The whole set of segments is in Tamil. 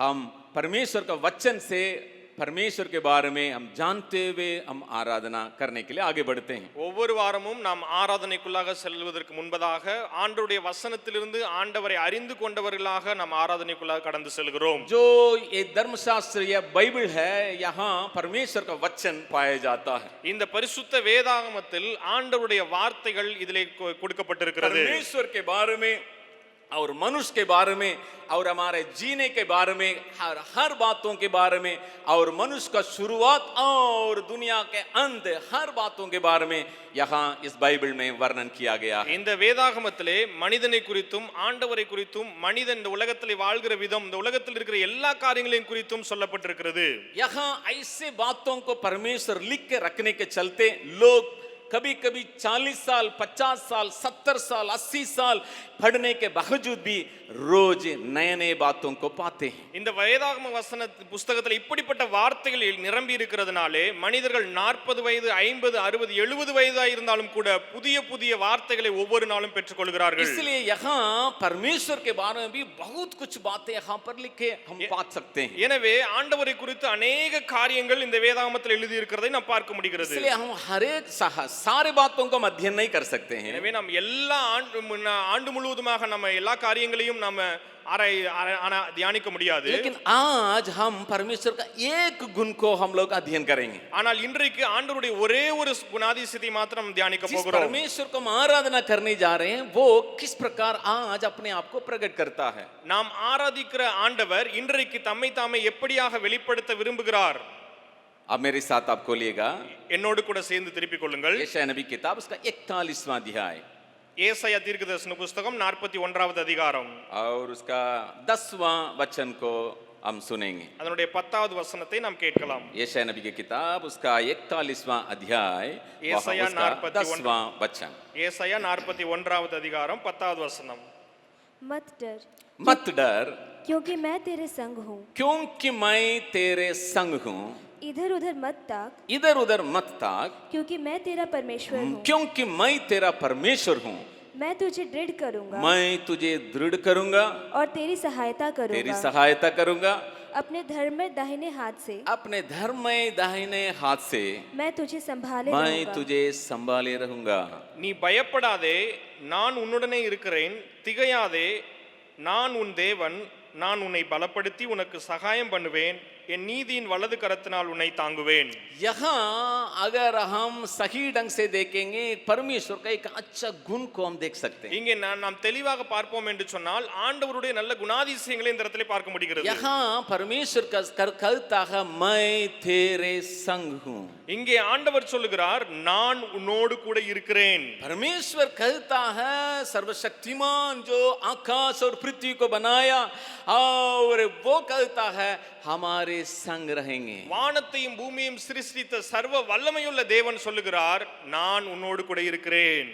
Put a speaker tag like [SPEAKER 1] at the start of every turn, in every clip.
[SPEAKER 1] हम परमेश्वर का वचन से परमेश्वर के बारे में हम जानते हुए हम आराधना करने के लिए आगे बढ़ते हैं
[SPEAKER 2] ஒவ்வொரு வாரமும் நாம் ஆராதனைக்குள்ளாக செல்வதற்கு முன்பதாக ஆண்டவருடைய வசனத்திலிருந்து ஆண்டவரை அறிந்து கொண்டவர்களாக நாம் ஆராதனைக்குள்ளாக கடந்து செல்கிறோம்
[SPEAKER 1] जो ये धर्मशास्त्र या बाइबल है यहाँ परमेश्वर का वचन पाया जाता है
[SPEAKER 2] இந்த பரிசுத்த வேதாகமத்தில் ஆண்டவருடைய வார்த்தைகள் இதிலே கொ- கொடுக்கப்பட்டிருக்கிறது
[SPEAKER 1] परमेश्वर के बारे में और मनुष्य के बारे में और हमारे जीने के बारे में हर हर बातों के बारे में और मनुष्य का शुरुआत और दुनिया के अंत हर बातों के बारे में यहाँ इस बाइबल में वर्णन किया गया है
[SPEAKER 2] இந்த வேதாகமத்திலே மனிதனை குறித்தும் ஆண்டவரை குறித்தும் மனிதன் இந்த உலகத்திலே வாழ்கிற விதம் இந்த உலகத்தில் இருக்கிற எல்லா காரியங்களையும் குறித்தும் சொல்லப்பட்டிருக்கிறது
[SPEAKER 1] यहाँ ऐसे बातों को परमेश्वर लिख के रखने के चलते लोग कभी कभी 40 साल 50 साल 70 साल 80 साल पढ़ने के बावजूद भी रोज नए नए बातों को पाते हैं
[SPEAKER 2] இந்த வேதாகம வசன புஸ்தகத்தில் இப்படிப்பட்ட வார்த்தைகள் நிரம்பி இருக்கிறதுனாலே மனிதர்கள் நாற்பது வயது ஐம்பது அறுபது எழுபது வயதா இருந்தாலும் கூட புதிய புதிய வார்த்தைகளை ஒவ்வொரு நாளும் பெற்றுக்கொள்கிறார்கள்
[SPEAKER 1] इसलिए यहाँ परमेश्वर के बारे में भी बहुत कुछ बातें यहाँ पर लिखे हम पा सकते हैं
[SPEAKER 2] எனவே ஆண்டவரை குறித்து அநேக காரியங்கள் இந்த வேதாகமத்தில் எழுதி இருக்கிறதை நாம் பார்க்க முடிகிறது
[SPEAKER 1] इसलिए हम हर एक सा- सारे बातों को हम अध्ययन नहीं कर सकते हैं
[SPEAKER 2] எனவே நாம் எல்லா ஆண்டு முன்ன- ஆண்டு முழுவதுமாக நம்ம எல்லா காரியங்களையும் நாம ஆராய் ஆரா- ஆனா- தியானிக்க முடியாது
[SPEAKER 1] लेकिन आज हम परमेश्वर का एक गुण को हम लोग अध्ययन करेंगे
[SPEAKER 2] ஆனால் இன்றைக்கு ஆண்டவருடைய ஒரே ஒரு குணாதிசயத்தை மாத்திரம் நாம் தியானிக்க
[SPEAKER 1] जिस
[SPEAKER 2] போகிறோம்
[SPEAKER 1] परमेश्वर को हम आराधना करने जा रहे हैं वो किस प्रकार आज अपने आप को प्रकट करता है
[SPEAKER 2] நாம் ஆராதிக்கிற ஆண்டவர் இன்றைக்கு தம்மை தாமே எப்படியாக வெளிப்படுத்த விரும்புகிறார்
[SPEAKER 1] अब मेरे साथ आप खोलिएगा
[SPEAKER 2] என்னோடு கூட சேர்ந்து திருப்பிக் கொள்ளுங்கள்
[SPEAKER 1] यशायाह नबी किताब उसका इकतालीसवां अध्याय
[SPEAKER 2] ஏசாயா தீர்க்கதரிசன புஸ்தகம் நாற்பத்தி ஒன்றாவது அதிகாரம்
[SPEAKER 1] और उसका दसवां वचन को हम सुनेंगे
[SPEAKER 2] அதனுடைய பத்தாவது வசனத்தை நாம் கேட்கலாம்
[SPEAKER 1] यशायाह नबी की किताब उसका इकतालीसवां अध्याय वहाँ
[SPEAKER 2] यशायाह
[SPEAKER 1] उसका
[SPEAKER 2] 41
[SPEAKER 1] दसवां वचन
[SPEAKER 2] ஏசாயா நாற்பத்தி ஒன்றாவது அதிகாரம் பத்தாவது வசனம்
[SPEAKER 3] मत डर
[SPEAKER 1] मत डर
[SPEAKER 3] क्योंकि मैं तेरे संग हूँ
[SPEAKER 1] क्योंकि मैं तेरे संग हूँ
[SPEAKER 3] इधर उधर मत ताक
[SPEAKER 1] इधर उधर मत ताक
[SPEAKER 3] क्योंकि मैं तेरा परमेश्वर हूँ
[SPEAKER 1] क्योंकि मैं तेरा परमेश्वर हूँ
[SPEAKER 3] मैं तुझे दृढ़ करूंगा
[SPEAKER 1] मैं तुझे दृढ़ करूंगा
[SPEAKER 3] और तेरी सहायता
[SPEAKER 1] तेरी
[SPEAKER 3] करूंगा
[SPEAKER 1] सहायता करूंगा
[SPEAKER 3] अपने धर्म में दाहिने हाथ से
[SPEAKER 1] अपने धर्म में दाहिने हाथ से
[SPEAKER 3] मैं तुझे संभाले
[SPEAKER 1] मैं
[SPEAKER 3] रहूंगा
[SPEAKER 1] तुझे संभाले रहूंगा
[SPEAKER 2] நீ பயப்படாதே நான் உன்னுடனே இருக்கிறேன் திகையாதே நான் உன் தேவன் நான் உன்னை பலப்படுத்தி உனக்கு சகாயம் பண்ணுவேன் என் நீதியின் வலது கரத்தினால் உன்னை தாங்குவேன்
[SPEAKER 1] यहाँ अगर हम सही ढंग से देखेंगे परमेश्वर का एक अच्छा गुण को हम देख सकते हैं
[SPEAKER 2] இங்கே நான் நாம் தெளிவாக பார்ப்போம் என்று சொன்னால் ஆண்டவருடைய நல்ல குணாதிசயங்களை இந்த இடத்துல பார்க்க முடிகிறது
[SPEAKER 1] यहाँ परमेश्वर का कर कहता है मैं तेरे संग हूँ
[SPEAKER 2] இங்கே ஆண்டவர் சொல்லுகிறார் நான் உன்னோடு கூட இருக்கிறேன்
[SPEAKER 1] परमेश्वर कहता है सर्वशक्तिमान जो आकाश और पृथ्वी को बनाया और वो कहता है हमारे संग रहेंगे
[SPEAKER 2] வானத்தையும் பூமியையும் சிருஷ்டித்த சர்வ வல்லமையுள்ள தேவன் சொல்லுகிறார் நான் உன்னோடு கூட இருக்கிறேன்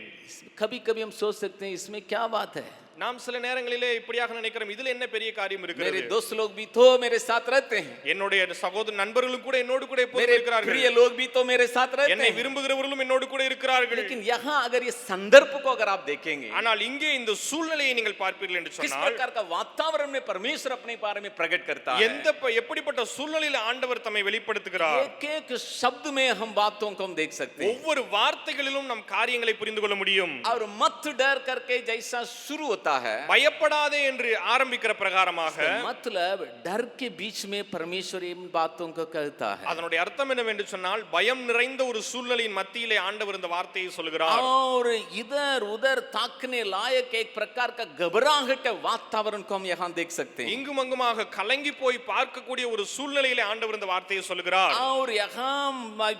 [SPEAKER 1] कभी कभी हम सोच सकते हैं इसमें क्या बात है
[SPEAKER 2] நாம் சில நேரங்களிலே இப்படியாக நினைக்கிறோம் இதுல என்ன பெரிய காரியம்
[SPEAKER 1] मेरे
[SPEAKER 2] இருக்கிறது
[SPEAKER 1] दोस्त लोग भी तो मेरे साथ रहते हैं
[SPEAKER 2] என்னுடைய சகோதர நண்பர்களும் கூட என்னோடு கூட எப்போதும்
[SPEAKER 1] मेरे
[SPEAKER 2] இருக்கிறார்கள்
[SPEAKER 1] प्रिय लोग भी तो मेरे साथ रहते
[SPEAKER 2] என்னை
[SPEAKER 1] हैं
[SPEAKER 2] விரும்புகிறவர்களும் என்னோடு கூட இருக்கிறார்கள்
[SPEAKER 1] लेकिन यहाँ अगर ये संदर्भ को अगर आप देखेंगे
[SPEAKER 2] ஆனால் இங்கே இந்த சூழ்நிலையை நீங்கள் பார்ப்பீர்கள் என்று
[SPEAKER 1] किस
[SPEAKER 2] சொன்னால்
[SPEAKER 1] प्रकार का वातावरण में परमेश्वर अपने बारे में प्रकट करता है
[SPEAKER 2] எந்த ப- எப்படிப்பட்ட சூழ்நிலையில ஆண்டவர் தம்மை வெளிப்படுத்துகிறார்
[SPEAKER 1] एक एक शब्द में हम बातों को हम देख सकते हैं
[SPEAKER 2] ஒவ்வொரு வார்த்தைகளிலும் நம் காரியங்களை புரிந்து கொள்ள முடியும்
[SPEAKER 1] और मत डर करके जैसा शुरू होता है
[SPEAKER 2] பயப்படாதே என்று ஆரம்பிக்கிற பிரகாரமாக
[SPEAKER 1] मतलब डर के बीच में परमेश्वर इन बातों को कहता है
[SPEAKER 2] அதனுடைய அர்த்தம் என்னவென்று சொன்னால் பயம் நிறைந்த ஒரு சூழ்நிலையின் மத்தியிலே ஆண்டவர் இந்த வார்த்தையை சொல்கிறார்
[SPEAKER 1] और इधर उधर ताकने लायक एक प्रकार का घबराहट के वातावरण को हम यहाँ देख सकते हैं
[SPEAKER 2] இங்கும் அங்குமாக கலங்கி போய் பார்க்கக்கூடிய ஒரு சூழ்நிலையிலே ஆண்டவர் இந்த வார்த்தையை சொல்கிறார்
[SPEAKER 1] और यहाँ मैं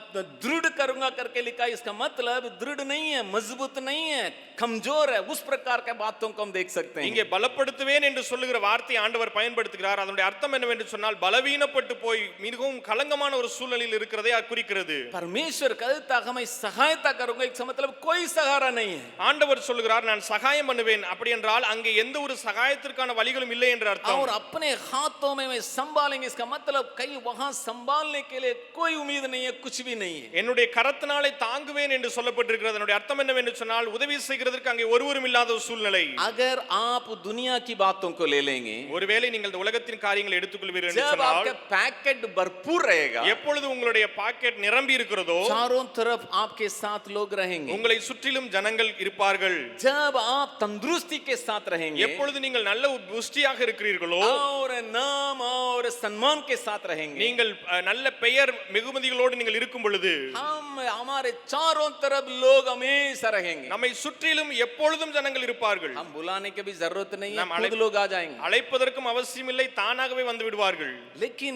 [SPEAKER 1] दृढ़ करूंगा करके लिखा है, इसका मतलब दृढ़ नहीं है मजबूत नहीं है कमजोर है उस प्रकार के बातों को हम देख सकते हैं
[SPEAKER 2] இங்கே பலப்படுத்துவேன் என்று சொல்லுகிற வார்த்தையை ஆண்டவர் பயன்படுத்துகிறார் அதனுடைய அர்த்தம் என்னவென்று சொன்னால் பலவீனப்பட்டு போய் மிகவும் கலங்கமான ஒரு சூழ்நிலையில் இருக்கிறதை அது குறிக்கிறது
[SPEAKER 1] परमेश्वर कहता है मैं सहायता करूंगा इसका मतलब कोई सहारा नहीं है
[SPEAKER 2] ஆண்டவர் சொல்லுகிறார் நான் சகாயம் பண்ணுவேன் அப்படி என்றால் அங்கே எந்த ஒரு சகாயத்திற்கான வழிகளும் இல்லை என்று அர்த்தம்
[SPEAKER 1] और अपने हाथों में मैं संभालेंगे इसका मतलब कहीं वहां संभालने के लिए कोई उम्मीद नहीं है कुछ भी नहीं है
[SPEAKER 2] என்னுடைய கரத்தினாலே தாங்குவேன் என்று சொல்லப்பட்டிருக்கிறது அதனுடைய அர்த்தம் என்னவென்று சொன்னால் உதவி செய்கிறதற்கு அங்கே ஒருவரும் இல்லாத ஒரு சூழ்நிலை
[SPEAKER 1] अगर अगर आप दुनिया की बातों को ले लेंगे
[SPEAKER 2] ஒருவேளை நீங்கள் இந்த உலகத்தின் காரியங்களை எடுத்துக்கொள்வீர்கள் என்று
[SPEAKER 1] जब
[SPEAKER 2] சொன்னால்
[SPEAKER 1] आपका पैकेट भरपूर रहेगा
[SPEAKER 2] எப்பொழுது உங்களுடைய பாக்கெட் நிரம்பி இருக்கிறதோ
[SPEAKER 1] चारों तरफ आपके साथ लोग रहेंगे
[SPEAKER 2] உங்களை சுற்றிலும் ஜனங்கள் இருப்பார்கள்
[SPEAKER 1] जब आप तंदुरुस्ती के साथ रहेंगे
[SPEAKER 2] எப்பொழுது நீங்கள் நல்ல புஷ்டியாக இருக்கிறீர்களோ
[SPEAKER 1] और नाम और सम्मान के साथ रहेंगे
[SPEAKER 2] நீங்கள் அஹ், நல்ல பெயர் மிகுமதிகளோடு நீங்கள் இருக்கும் பொழுது
[SPEAKER 1] हम हमारे चारों तरफ लोग हमेशा रहेंगे
[SPEAKER 2] நம்மை சுற்றிலும் எப்பொழுதும் ஜனங்கள் இருப்பார்கள்
[SPEAKER 1] हम बुलाने की भी जरूरत नहीं है
[SPEAKER 2] नाम
[SPEAKER 1] खुद
[SPEAKER 2] अले-
[SPEAKER 1] लोग आ जाएंगे
[SPEAKER 2] அழைப்பதற்கும் அவசியமில்லை தானாகவே வந்து விடுவார்கள்
[SPEAKER 1] लेकिन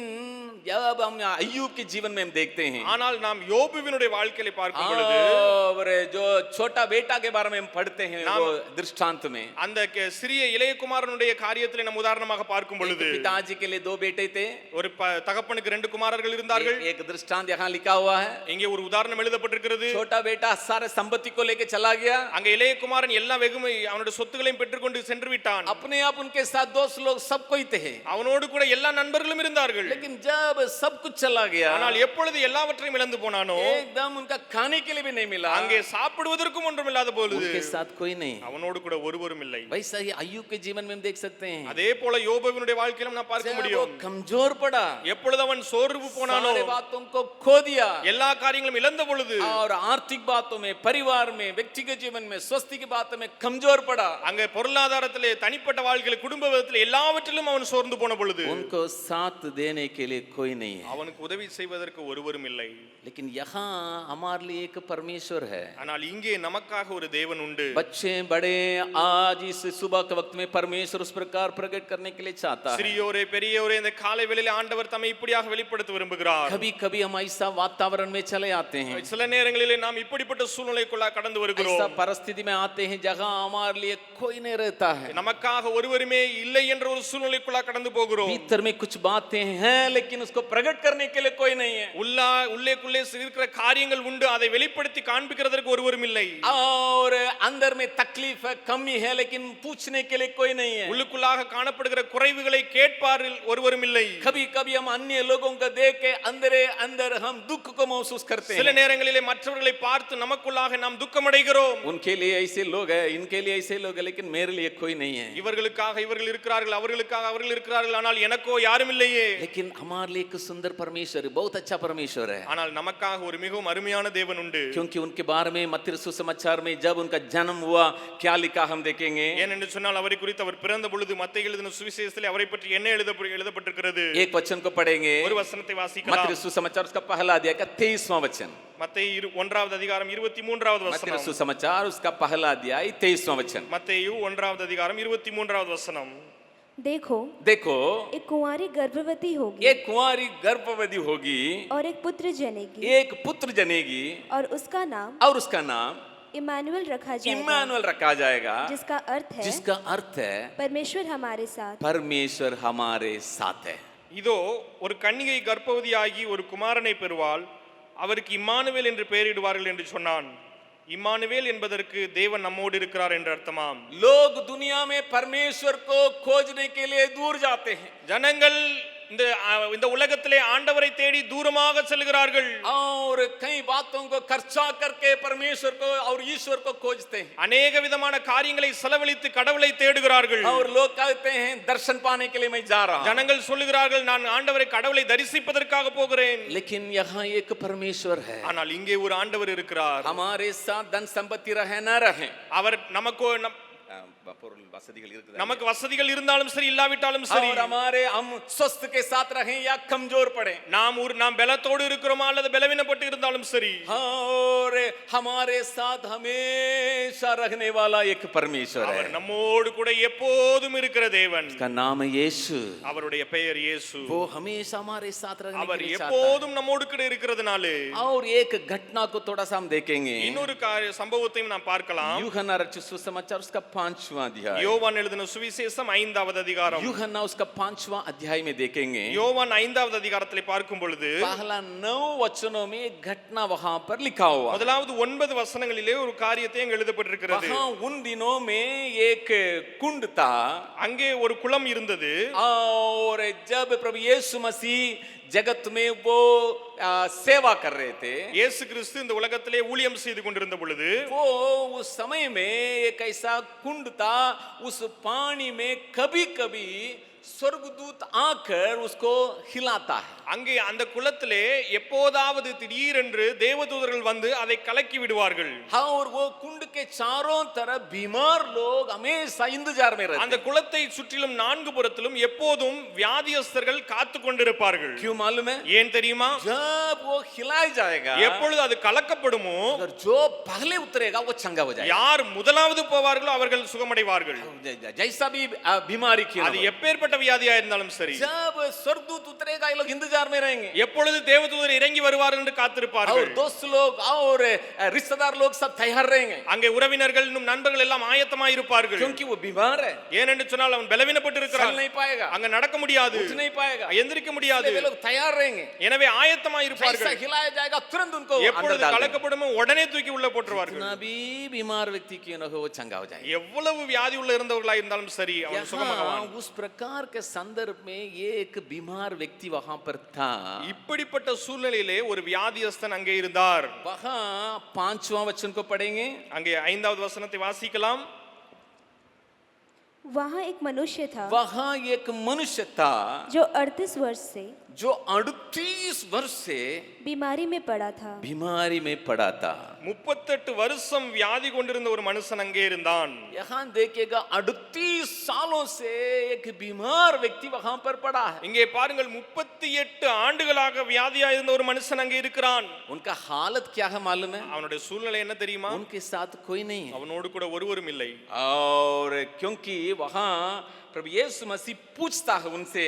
[SPEAKER 1] जब हम अयुब के जीवन में हम देखते हैं
[SPEAKER 2] ஆனால் நாம் யோபுவினுடைய வாழ்க்கையை பார்க்கும் பொழுது
[SPEAKER 1] और जो छोटा बेटा के बारे में हम पढ़ते हैं
[SPEAKER 2] नाम-
[SPEAKER 1] वो दृष्टांत में
[SPEAKER 2] அந்த கே- சிறிய இளையகுமாரனுடைய காரியத்தில் நம்ம உதாரணமாக பார்க்கும்
[SPEAKER 1] एक
[SPEAKER 2] பொழுது
[SPEAKER 1] पिताजी के लिए दो बेटे थे
[SPEAKER 2] ஒரு ப- தகப்பனுக்கு ரெண்டு குமாரர்கள் இருந்தார்கள்
[SPEAKER 1] एक, एक दृष्टांत यहाँ लिखा हुआ है
[SPEAKER 2] இங்கே ஒரு உதாரணம் எழுதப்பட்டிருக்கிறது
[SPEAKER 1] छोटा बेटा सारे संपत्ति को लेके चला गया
[SPEAKER 2] அங்க இளையகுமாரன் எல்லா வெகுமை அவனுடைய சொத்துக்களையும் பெற்றுக்கொண்டு சென்று விட்டான்
[SPEAKER 1] अपने आप उनके साथ दोस्त लोग सब कोई थे
[SPEAKER 2] அவனோடு கூட எல்லா நண்பர்களும் இருந்தார்கள்
[SPEAKER 1] लेकिन जब सब कुछ चला गया
[SPEAKER 2] ஆனால் எப்பொழுது எல்லாவற்றையும் இழந்து போனானோ
[SPEAKER 1] एकदम उनका खाने के लिए भी नहीं मिला
[SPEAKER 2] அங்கே சாப்பிடுவதற்கும் ஒன்றும் இல்லாத பொழுது
[SPEAKER 1] उनके साथ कोई नहीं
[SPEAKER 2] அவனோடு கூட ஒருவரும் இல்லை
[SPEAKER 1] वैसा ही अयुब के जीवन में हम देख सकते हैं
[SPEAKER 2] அதே போல யோபுவினுடைய வாழ்க்கையிலும் நான் பார்க்க
[SPEAKER 1] जब वो
[SPEAKER 2] முடியும்
[SPEAKER 1] कमजोर पड़ा
[SPEAKER 2] எப்பொழுது அவன் சோர்வு போனானோ
[SPEAKER 1] सारे बातों को खो दिया
[SPEAKER 2] எல்லா காரியங்களும் இழந்த பொழுது
[SPEAKER 1] और आर्थिक बातों में परिवार में व्यक्तिगत जीवन में स्वस्थ की बातों में कमजोर पड़ा
[SPEAKER 2] அங்க பொருளாதாரத்திலே தனிப்பட்ட வாழ்க்கையில குடும்ப விதத்தில் எல்லாவற்றிலும் அவன் சோர்ந்து போன பொழுது
[SPEAKER 1] उनको साथ देने के लिए कोई नहीं है
[SPEAKER 2] அவனுக்கு உதவி செய்வதற்கு ஒருவரும் இல்லை
[SPEAKER 1] लेकिन यहाँ हमारे लिए एक परमेश्वर है
[SPEAKER 2] ஆனால் இங்கே நமக்காக ஒரு தேவன் உண்டு
[SPEAKER 1] बच्चे बड़े आज इस सुबह के वक्त में परमेश्वर उस प्रकार प्रकट करने के लिए चाहता है
[SPEAKER 2] சிறியோரே பெரியோரே இந்த காலை வேளையில ஆண்டவர் தம்மை இப்படியாக வெளிப்படுத்த விரும்புகிறார்
[SPEAKER 1] कभी कभी हम ऐसा वातावरण में चले आते हैं
[SPEAKER 2] சில நேரங்களிலே நாம் இப்படிப்பட்ட சூழ்நிலைக்குள்ள கடந்து
[SPEAKER 1] ऐसा
[SPEAKER 2] வருகிறோம்
[SPEAKER 1] परिस्थिति में आते हैं जहाँ हमारे लिए कोई नहीं रहता है
[SPEAKER 2] நமக்காக ஒருவருமே இல்லை என்ற ஒரு சூழ்நிலைக்குள்ள கடந்து போகிறோம்
[SPEAKER 1] भीतर में कुछ बातें हैं लेकिन उसको प्रकट करने के लिए कोई नहीं है
[SPEAKER 2] உள்ளா உள்ளேக்குள்ளே இருக்கிற காரியங்கள் உண்டு அதை வெளிப்படுத்தி காண்பிக்கிறதற்கு ஒருவரும் இல்லை
[SPEAKER 1] और अंदर में तकलीफ है कमी है लेकिन पूछने के लिए कोई नहीं है
[SPEAKER 2] உள்ளுக்குள்ளாக காணப்படுகிற குறைவுகளை கேட்பாரில் ஒருவரும் இல்லை
[SPEAKER 1] कभी कभी हम अन्य लोगों को देख के अंदर अंदर हम दुख को महसूस करते
[SPEAKER 2] சில
[SPEAKER 1] हैं
[SPEAKER 2] நேரங்களிலே மற்றவர்களை பார்த்து நமக்குள்ளாக நாம் துக்கமடைகிறோம்
[SPEAKER 1] उनके लिए ऐसे लोग हैं इनके लिए ऐसे लोग हैं लेकिन मेरे लिए कोई नहीं है
[SPEAKER 2] இவர்களுக்காக இவர்கள் இருக்கிறார்கள் அவர்களுக்காக அவர்கள் இருக்கிறார்கள் ஆனால் எனக்கோ யாரும் இல்லையே
[SPEAKER 1] लेकिन हमारे लिए एक सुंदर परमेश्वर है बहुत अच्छा परमेश्वर है
[SPEAKER 2] ஆனால் நமக்காக ஒரு மிகவும் அருமையான தேவன் உண்டு
[SPEAKER 1] क्योंकि उनके बारे में मतिर सुसमाचार में जब उनका जन्म हुआ क्या लिखा हम देखेंगे
[SPEAKER 2] ஏனென்று சொன்னால் அவரை குறித்து அவர் பிறந்த பொழுது மத்திய எழுதின சுவிசேஷத்தில் அவரை பற்றி என்ன எழுத எழுதப்பட்டிருக்கிறது
[SPEAKER 1] एक वचन को पढ़ेंगे
[SPEAKER 2] ஒரு வசனத்தை வாசிக்கலாம்
[SPEAKER 1] मतिर सुसमाचार उसका पहला अध्याय का तेईसवां वचन
[SPEAKER 2] மத்தேயு இரு ஒன்றாவது அதிகாரம் இருபத்தி மூன்றாவது
[SPEAKER 1] मतिर
[SPEAKER 2] வசனம்
[SPEAKER 1] सुसमाचार उसका पहला अध्याय तेईसवां वचन
[SPEAKER 2] மத்தேயு ஒன்றாவது அதிகாரம் இருபத்தி மூன்றாவது வசனம்
[SPEAKER 3] देखो
[SPEAKER 1] देखो
[SPEAKER 3] एक कुंवारी गर्भवती होगी
[SPEAKER 1] एक कुंवारी गर्भवती होगी
[SPEAKER 3] और एक पुत्र जनेगी
[SPEAKER 1] एक पुत्र जनेगी
[SPEAKER 3] और उसका नाम
[SPEAKER 1] और उसका नाम
[SPEAKER 3] इमानुएल रखा जाएगा
[SPEAKER 1] इमानुअल रखा जाएगा
[SPEAKER 3] जिसका अर्थ है
[SPEAKER 1] जिसका अर्थ है
[SPEAKER 3] परमेश्वर हमारे साथ
[SPEAKER 1] परमेश्वर हमारे साथ है
[SPEAKER 2] இதோ ஒரு கன்னிகை கர்ப்பவதியாகி ஒரு குமாரனை பெறுவாள் அவருக்கு இம்மானுவேல் என்று பெயரிடுவார்கள் என்று சொன்னான் இம்மானுவேல் என்பதற்கு தேவன் நம்மோடு இருக்கிறார் என்று அர்த்தமாம்
[SPEAKER 1] लोग दुनिया में परमेश्वर को खोजने के लिए दूर जाते हैं
[SPEAKER 2] ஜனங்கள் இந்த அஹ், இந்த உலகத்திலே ஆண்டவரை தேடி தூரமாக செல்கிறார்கள்
[SPEAKER 1] और कई बातों को खर्चा करके परमेश्वर को और ईश्वर को खोजते हैं
[SPEAKER 2] அநேக விதமான காரியங்களை செலவழித்து கடவுளை தேடுகிறார்கள்
[SPEAKER 1] और लोग कहते हैं दर्शन पाने के लिए मैं जा रहा हूं
[SPEAKER 2] ஜனங்கள் சொல்லுகிறார்கள் நான் ஆண்டவரை கடவுளை தரிசிப்பதற்காக போகிறேன்
[SPEAKER 1] लेकिन यहाँ एक परमेश्वर है
[SPEAKER 2] ஆனால் இங்கே ஒரு ஆண்டவர் இருக்கிறார்
[SPEAKER 1] हमारे साथ धन संपत्ति रहे न रहे
[SPEAKER 2] அவர் நமக்கு நம்-
[SPEAKER 1] பொருள் வசதிகள் இருக்குது
[SPEAKER 2] நமக்கு வசதிகள் இருந்தாலும் சரி இல்லாவிட்டாலும் சரி
[SPEAKER 1] और हमारे हम स्वस्थ के साथ रहें या कमजोर पड़े
[SPEAKER 2] நாம் ஒரு நாம் பலத்தோடு இருக்கிறோமா அல்லது பலவீனப்பட்டு இருந்தாலும் சரி
[SPEAKER 1] और हमारे साथ हमेशा रहने वाला एक परमेश्वर
[SPEAKER 2] அவர்
[SPEAKER 1] है
[SPEAKER 2] நம்மோடு கூட எப்போதும் இருக்கிற தேவன்
[SPEAKER 1] उसका नाम है यीशु
[SPEAKER 2] அவருடைய பெயர் இயேசு
[SPEAKER 1] वो हमेशा हमारे साथ रहने के
[SPEAKER 2] அவர்
[SPEAKER 1] लिए चाहता
[SPEAKER 2] எப்போதும் நம்மோடு கூட இருக்கிறதுனாலே
[SPEAKER 1] है और एक घटना को थोड़ा सा हम देखेंगे
[SPEAKER 2] இன்னொரு காரிய சம்பவத்தையும் நாம் பார்க்கலாம்
[SPEAKER 1] यूहन्ना रचित सुसमाचार उसका पांचवा अध्याय
[SPEAKER 2] யோவான் எழுதின சுவிசேஷம் ஐந்தாவது அதிகாரம்
[SPEAKER 1] यूहन्ना उसका पांचवा अध्याय में देखेंगे
[SPEAKER 2] யோவான் ஐந்தாவது அதிகாரத்தில் பார்க்கும் பொழுது
[SPEAKER 1] पहला नौ वचनों में एक घटना वहां पर लिखा हुआ है।
[SPEAKER 2] முதலாவது ஒன்பது வசனங்களிலே ஒரு காரியத்தை அங்கு எழுதப்பட்டிருக்கிறது எழுதப்பட்டிருக்கிறது
[SPEAKER 1] वहां उन दिनों में एक कुंड था
[SPEAKER 2] அங்கே ஒரு குளம் இருந்தது
[SPEAKER 1] और जब प्रभु यीशु मसीह जगत में वो आ, सेवा कर रहे थे
[SPEAKER 2] இயேசு கிறிஸ்து இந்த உலகத்திலே ஊழியம் செய்து கொண்டிருந்த பொழுது
[SPEAKER 1] वो उस समय में एक ऐसा कुंड था उस पानी में कभी कभी स्वर्गदूत आकर उसको हिलाता है
[SPEAKER 2] அங்கே அந்த குளத்திலே எப்போதாவது திடீரென்று தேவதூதர்கள் வந்து அதை கலக்கி விடுவார்கள்
[SPEAKER 1] हाँ और वो कुंड के चारों तरफ बीमार लोग हमेशा इंतजार में रहते
[SPEAKER 2] அந்த
[SPEAKER 1] हैं।
[SPEAKER 2] குளத்தை சுற்றிலும் நான்கு புறத்திலும் எப்போதும் வியாதியஸ்தர்கள் காத்து கொண்டிருப்பார்கள்
[SPEAKER 1] क्यों मालूम है
[SPEAKER 2] ஏன் தெரியுமா
[SPEAKER 1] जब वो हिलाया जाएगा
[SPEAKER 2] எப்பொழுது அது கலக்கப்படுமோ
[SPEAKER 1] अगर जो पहले उतरेगा वो चंगा हो जाएगा
[SPEAKER 2] யார் முதலாவது போவார்களோ அவர்கள் சுகமடைவார்கள்
[SPEAKER 1] ज- ज- जैसा भी आ, बीमारी क्यों
[SPEAKER 2] அது
[SPEAKER 1] ना हो।
[SPEAKER 2] எப்பேற்பட்ட வியாதியா இருந்தாலும் சரி
[SPEAKER 1] जब स्वर्गदूत उतरेगा ये लोग इंतजार में रहेंगे
[SPEAKER 2] எப்பொழுது தேவதூதர் இறங்கி வருவார் என்று
[SPEAKER 1] और
[SPEAKER 2] காத்திருப்பார்கள்
[SPEAKER 1] दोस्त लोग और आ, रिश्तेदार लोग सब तैयार रहेंगे
[SPEAKER 2] அங்கே உறவினர்கள் இன்னும் நண்பர்கள் எல்லாம் ஆயத்தமாய் இருப்பார்கள்
[SPEAKER 1] क्योंकि वो बीमार है
[SPEAKER 2] ஏனென்று சொன்னால் அவன் பலவீனப்பட்டு
[SPEAKER 1] चल
[SPEAKER 2] இருக்கிறான்
[SPEAKER 1] नहीं पाएगा
[SPEAKER 2] அங்க நடக்க முடியாது
[SPEAKER 1] उठ नहीं पाएगा
[SPEAKER 2] எந்திரிக்க முடியாது
[SPEAKER 1] इसलिए वे लोग तैयार रहेंगे
[SPEAKER 2] எனவே ஆயத்தமாய்
[SPEAKER 1] जैसा
[SPEAKER 2] இருப்பார்கள்
[SPEAKER 1] हिलाया जाएगा तुरंत उनको अंदर
[SPEAKER 2] எப்பொழுது
[SPEAKER 1] डाल देंगे।
[SPEAKER 2] கலக்கப்படுமோ உடனே தூக்கி உள்ள போட்டுருவார்கள்
[SPEAKER 1] कितना भी बीमार व्यक्ति क्यों न हो वो चंगा हो जाएगा
[SPEAKER 2] எவ்வளவு வியாதி உள்ள இருந்தவர்களா இருந்தாலும் சரி அவன்
[SPEAKER 1] यहाँ
[SPEAKER 2] சுகமாகவான்
[SPEAKER 1] उस प्रकार के संदर्भ में ये एक बीमार व्यक्ति वहां पर था
[SPEAKER 2] இப்படிப்பட்ட சூழ்நிலையிலே ஒரு வியாதியஸ்தன் அங்கே இருந்தார்
[SPEAKER 1] वहां पांचवा वचन को पढ़ेंगे
[SPEAKER 2] அங்கே ஐந்தாவது வசனத்தை வாசிக்கலாம்
[SPEAKER 3] वहाँ एक मनुष्य था
[SPEAKER 1] वहां एक मनुष्य था
[SPEAKER 3] जो अड़तीस वर्ष से
[SPEAKER 1] जो अड़तीस वर्ष से
[SPEAKER 3] बीमारी में पड़ा था
[SPEAKER 1] बीमारी में पड़ा था
[SPEAKER 2] முப்பத்தெட்டு வருஷம் வியாதி கொண்டிருந்த ஒரு மனுஷன் அங்கே இருந்தான்
[SPEAKER 1] यहाँ देखिएगा अड़तीस सालों से एक बीमार व्यक्ति वहां पर पड़ा है
[SPEAKER 2] இங்கே பாருங்கள் முப்பத்தி எட்டு ஆண்டுகளாக வியாதியா இருந்த ஒரு மனுஷன் அங்கே இருக்கிறான்
[SPEAKER 1] उनका हालत क्या है मालूम है
[SPEAKER 2] அவனுடைய சூழ்நிலை என்ன தெரியுமா
[SPEAKER 1] उनके साथ कोई नहीं है
[SPEAKER 2] அவனோடு கூட ஒருவரும் இல்லை
[SPEAKER 1] और क्योंकि वहां प्रभु यीशु मसीह पूछता है उनसे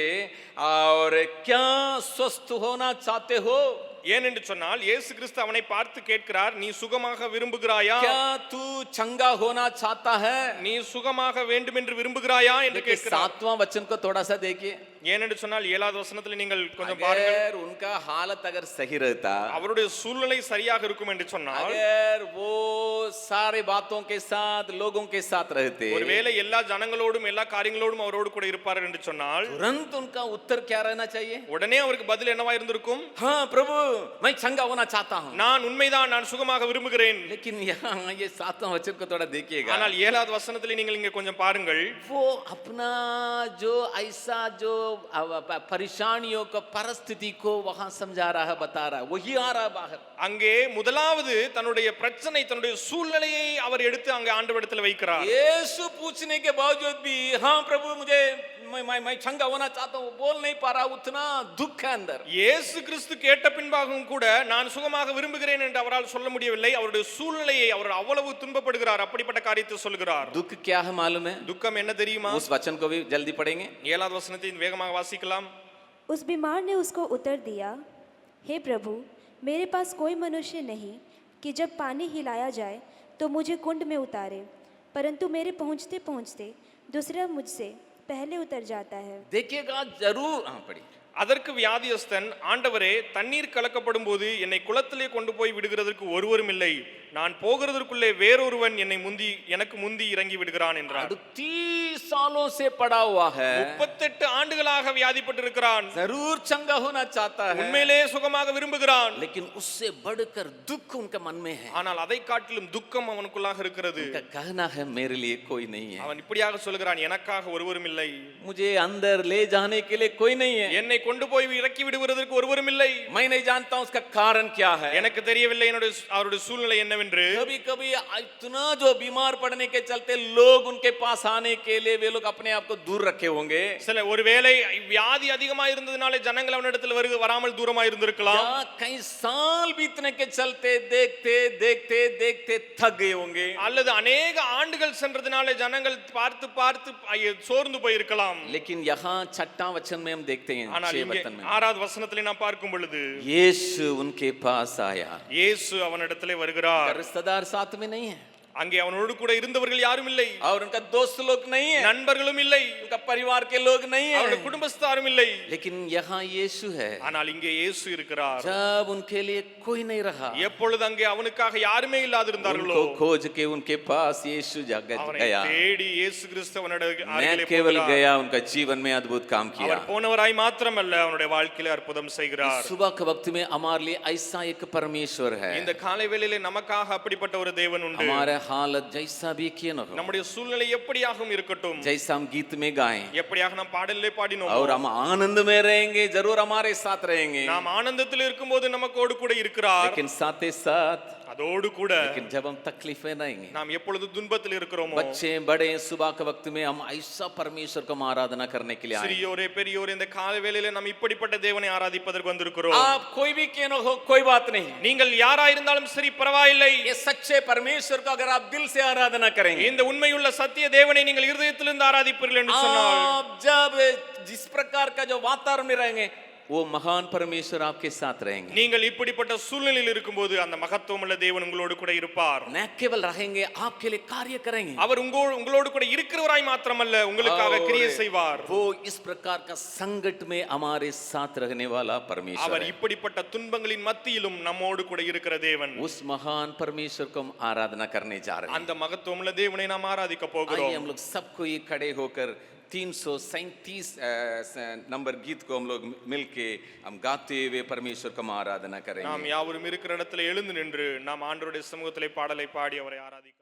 [SPEAKER 1] और क्या स्वस्थ होना चाहते हो
[SPEAKER 2] ஏனென்று சொன்னால் இயேசு கிறிஸ்து அவனை பார்த்து கேட்கிறார் நீ சுகமாக விரும்புகிறாயா
[SPEAKER 1] क्या तू चंगा होना चाहता है
[SPEAKER 2] நீ சுகமாக வேண்டும் என்று விரும்புகிறாயா என்று
[SPEAKER 1] देखिए
[SPEAKER 2] கேட்கிறார்
[SPEAKER 1] सातवां वचन को थोड़ा सा देखिए
[SPEAKER 2] ஏனென்று சொன்னால் ஏழாவது வசனத்தில் நீங்கள் கொஞ்சம் பாருங்கள்.
[SPEAKER 1] உன்கா ஹாலத் தகர் சகிரதா.
[SPEAKER 2] அவருடைய சூழ்நிலை சரியாக இருக்கும் என்று சொன்னால்
[SPEAKER 1] அகர் ஓ சாரி பாத்தோம் கே साथ लोगों கே साथ रहते
[SPEAKER 2] ஒருவேளை எல்லா ஜனங்களோடும் எல்லா காரியங்களோடும் அவரோடு கூட இருப்பார் என்று சொன்னால்
[SPEAKER 1] तुरंत உன்கா उत्तर क्या என்ன செய்ய
[SPEAKER 2] உடனே அவருக்கு பதில் என்னவா இருந்திருக்கும்?
[SPEAKER 1] ஹா பிரபு மை சங்கா होना चाहता हूं
[SPEAKER 2] நான் உண்மைதான் நான் சுகமாக விரும்புகிறேன்.
[SPEAKER 1] लेकिन यहां ये सातवां वचन को
[SPEAKER 2] ஆனால் ஏழாவது வசனத்தில் நீங்கள் இங்கே கொஞ்சம் பாருங்கள்.
[SPEAKER 1] ஓ अपना ஜோ ஐசா ஜோ परेशानियों को परिस्थिति को वहां समझा रहा है बता रहा है वही आ रहा है बाहर
[SPEAKER 2] அங்கே முதலாவது தன்னுடைய பிரச்சனை தன்னுடைய சூழ்நிலையை அவர் எடுத்து அங்கே ஆண்டவரிடத்தில் வைக்கிறார்
[SPEAKER 1] यीशु पूछने के बावजूद भी हाँ प्रभु मुझे मैं मैं मैं चंगा होना चाहता हूँ बोल नहीं पा रहा उतना दुख है अंदर
[SPEAKER 2] இயேசு கிறிஸ்து கேட்ட பின்பாகவும் கூட நான் சுகமாக விரும்புகிறேன் என்று அவரால் சொல்ல முடியவில்லை அவருடைய சூழ்நிலையை அவர் அவ்வளவு துன்பப்படுகிறார் அப்படிப்பட்ட காரியத்தை சொல்கிறார்
[SPEAKER 1] दुख क्या है मालूम है
[SPEAKER 2] துக்கம் என்ன தெரியுமா
[SPEAKER 1] उस वचन को भी जल्दी पढ़ेंगे
[SPEAKER 2] ஏழாவது வசனத்தை வேகமாக வாசிக்கலாம்
[SPEAKER 3] उस बीमार ने उसको उत्तर दिया हे प्रभु मेरे पास कोई मनुष्य नहीं कि जब पानी हिलाया जाए तो मुझे कुंड में उतारे परंतु मेरे पहुंचते पहुंचते दूसरा मुझसे पहले उतर जाता है
[SPEAKER 1] देखिएगा जरूर हाँ पढ़िए
[SPEAKER 2] அதற்கு வியாதியஸ்தன் ஆண்டவரே தண்ணீர் கலக்கப்படும் போது என்னை குளத்திலே கொண்டு போய் விடுகிறதற்கு ஒருவரும் இல்லை நான் போகிறதற்குள்ளே வேறொருவன் என்னை முந்தி எனக்கு முந்தி இறங்கி விடுகிறான் என்றார்
[SPEAKER 1] अड़तीस सालों से पड़ा हुआ है
[SPEAKER 2] முப்பத்தெட்டு ஆண்டுகளாக வியாதிப்பட்டிருக்கிறான்
[SPEAKER 1] जरूर चंगा होना चाहता है
[SPEAKER 2] உண்மையிலே சுகமாக விரும்புகிறான்
[SPEAKER 1] लेकिन उससे बढ़कर दुख उनके मन में है
[SPEAKER 2] ஆனால் அதை காட்டிலும் துக்கம் அவனுக்குள்ளாக இருக்கிறது
[SPEAKER 1] उनका कहना है मेरे लिए कोई नहीं है
[SPEAKER 2] அவன் இப்படியாக சொல்கிறான் எனக்காக ஒருவரும் இல்லை
[SPEAKER 1] मुझे अंदर ले जाने के लिए कोई नहीं है
[SPEAKER 2] என்னை கொண்டு போய் இறக்கி விடுவதற்கு ஒருவரும் இல்லை
[SPEAKER 1] मैं नहीं जानता हूं उसका कारण क्या है
[SPEAKER 2] எனக்கு தெரியவில்லை என்னுடைய அவருடைய சூழ்நிலை என்னவென்று
[SPEAKER 1] कभी कभी इतना जो बीमार पड़ने के चलते लोग उनके पास आने के लिए वे लोग अपने आप को दूर रखे होंगे
[SPEAKER 2] சில ஒருவேளை வியாதி அதிகமா இருந்ததுனாலே ஜனங்கள் அவனிடத்தில் வருக வராமல் தூரமா இருந்திருக்கலாம்
[SPEAKER 1] या कई साल बीतने के चलते देखते देखते देखते थक गए होंगे
[SPEAKER 2] அல்லது அநேக ஆண்டுகள் சென்றதுனாலே ஜனங்கள் பார்த்து பார்த்து ஐய, சோர்ந்து போயிருக்கலாம்
[SPEAKER 1] लेकिन यहाँ छठा वचन में हम देखते हैं
[SPEAKER 2] ஆனால்
[SPEAKER 1] छह
[SPEAKER 2] இங்கே
[SPEAKER 1] वचन में
[SPEAKER 2] ஆறாவது வசனத்திலே நான் பார்க்கும் பொழுது
[SPEAKER 1] यीशु उनके पास आया
[SPEAKER 2] இயேசு அவனிடத்திலே வருகிறார்
[SPEAKER 1] रिश्तेदार साथ में नहीं है।
[SPEAKER 2] அங்கே அவனோடு கூட இருந்தவர்கள் யாரும் இல்லை
[SPEAKER 1] और उनका दोस्त लोग नहीं है
[SPEAKER 2] நண்பர்களும் இல்லை
[SPEAKER 1] उनका परिवार के लोग नहीं
[SPEAKER 2] அவருடைய
[SPEAKER 1] है
[SPEAKER 2] குடும்பஸ்தாரும் இல்லை
[SPEAKER 1] लेकिन यहाँ यीशु है
[SPEAKER 2] ஆனால் இங்கே இயேசு இருக்கிறார்
[SPEAKER 1] जब उनके लिए कोई नहीं रहा
[SPEAKER 2] எப்பொழுது அங்கே அவனுக்காக யாருமே இல்லாதிருந்தார்களோ
[SPEAKER 1] उनको खोज के उनके पास यीशु जगत
[SPEAKER 2] அவனை
[SPEAKER 1] गया
[SPEAKER 2] தேடி இயேசு கிறிஸ்து அவனுடைய
[SPEAKER 1] मैं
[SPEAKER 2] அருகிலே
[SPEAKER 1] केवल
[SPEAKER 2] போகிறார்.
[SPEAKER 1] गया उनका जीवन में अद्भुत काम किया
[SPEAKER 2] அவர் போனவராய் மாத்திரமல்ல அவனுடைய வாழ்க்கையில அற்புதம் செய்கிறார்
[SPEAKER 1] सुबह के वक्त में हमारे लिए ऐसा एक परमेश्वर है
[SPEAKER 2] இந்த காலை வேளையிலே நமக்காக அப்படிப்பட்ட ஒரு தேவன் உண்டு
[SPEAKER 1] हमारे हालत जैसा भी किए न हो
[SPEAKER 2] நம்முடைய சூழ்நிலை எப்படியாகவும் இருக்கட்டும்
[SPEAKER 1] जैसा हम गीत में गाएं
[SPEAKER 2] எப்படியாக நாம் பாடலே பாடினோம்
[SPEAKER 1] और हम आनंद में रहेंगे जरूर हमारे साथ रहेंगे
[SPEAKER 2] நாம் ஆனந்தத்தில் இருக்கும்போது நமக்கோடு கூட இருக்கிறார்
[SPEAKER 1] लेकिन साथ ही साथ
[SPEAKER 2] அதோடு கூட
[SPEAKER 1] लेकिन जब हम तकलीफ में रहेंगे
[SPEAKER 2] நாம் எப்பொழுது துன்பத்தில் இருக்கிறோமோ
[SPEAKER 1] बच्चे बड़े सुबह के वक्त में हम ऐसा परमेश्वर को हम आराधना करने के लिए आए
[SPEAKER 2] சிறியோரே பெரியோரே இந்த காலை வேளையில நாம் இப்படிப்பட்ட தேவனை ஆராதிப்பதற்கு வந்திருக்கிறோம்
[SPEAKER 1] आप कोई भी क्यों न हो कोई बात नहीं
[SPEAKER 2] நீங்கள் யாரா இருந்தாலும் சரி பரவாயில்லை
[SPEAKER 1] ये सच्चे परमेश्वर को अगर आप दिल से आराधना करेंगे
[SPEAKER 2] இந்த உண்மையுள்ள சத்திய தேவனை நீங்கள் இருதயத்திலிருந்து ஆராதிப்பீர்கள் என்று சொன்னால்
[SPEAKER 1] आप जब जिस प्रकार का जो वातावरण में रहेंगे वो महान परमेश्वर आपके साथ रहेंगे
[SPEAKER 2] நீங்கள் இப்படிப்பட்ட சூழ்நிலையில் இருக்கும்போது அந்த மகத்துவமுள்ள தேவன் உங்களோடு கூட இருப்பார்
[SPEAKER 1] न केवल रहेंगे आपके लिए कार्य करेंगे
[SPEAKER 2] அவர் உங்கோ உங்களோடு கூட இருக்கிறவராய் மாத்திரமல்ல உங்களுக்காக
[SPEAKER 1] और
[SPEAKER 2] கிரியை செய்வார்
[SPEAKER 1] वो इस प्रकार का संकट में हमारे साथ रहने वाला परमेश्वर
[SPEAKER 2] அவர்
[SPEAKER 1] है
[SPEAKER 2] இப்படிப்பட்ட துன்பங்களின் மத்தியிலும் நம்மோடு கூட இருக்கிற தேவன்
[SPEAKER 1] उस महान परमेश्वर को हम आराधना करने जा रहे हैं
[SPEAKER 2] அந்த மகத்துவமுள்ள தேவனை நாம் ஆராதிக்க
[SPEAKER 1] आइए
[SPEAKER 2] போகிறோம்
[SPEAKER 1] हम लोग सबको ये खड़े होकर तीन सौ सैंतीस नंबर गीत को हम लोग मिलके हम गाते हुए परमेश्वर को हम आराधना
[SPEAKER 2] நாம்
[SPEAKER 1] करेंगे
[SPEAKER 2] யாவரும் இருக்கிற இடத்துல எழுந்து நின்று நாம் ஆண்டவருடைய சமூகத்திலே பாடலை பாடி அவரை ஆராதிக்க